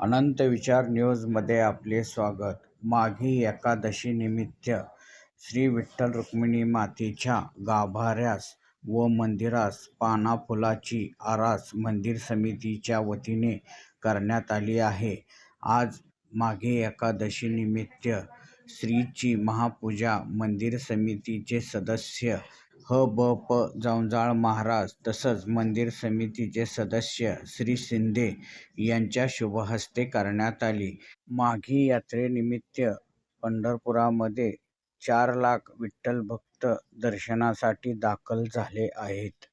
अनंत विचार न्यूजमध्ये आपले स्वागत. माघी एकादशीनिमित्त श्री विठ्ठल रुक्मिणी मातेच्या गाभाऱ्यास व मंदिरास पानाफुलाची आरास मंदिर समितीच्या वतीने करण्यात आली आहे. आज माघी एकादशीनिमित्त श्रीची महापूजा मंदिर समितीचे सदस्य ह ब प जवंजाळ महाराज तसंच मंदिर समितीचे सदस्य श्री शिंदे यांच्या शुभहस्ते करण्यात आली. माघी यात्रेनिमित्त पंढरपुरामध्ये चार लाख विठ्ठल भक्त दर्शनासाठी दाखल झाले आहेत.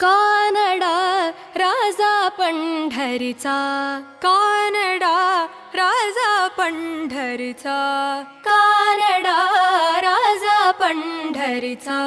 कानडा राजा पंढरीचा कानडा राजा पंढरीचा कानडा पंढरीचा.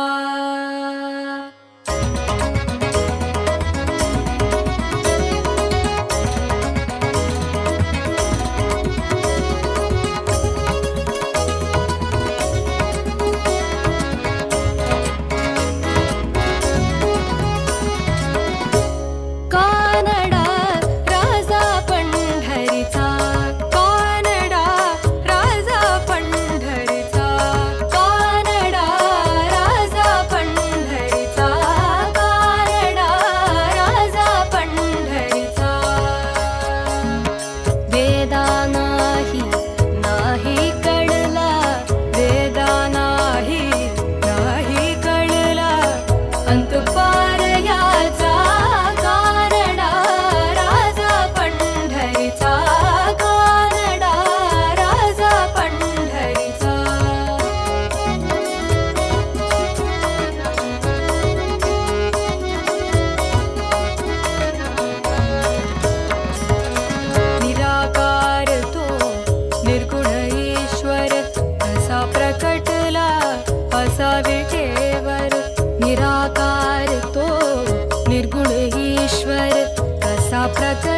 निराकार तो निर्गुण ईश्वर कसा प्रकट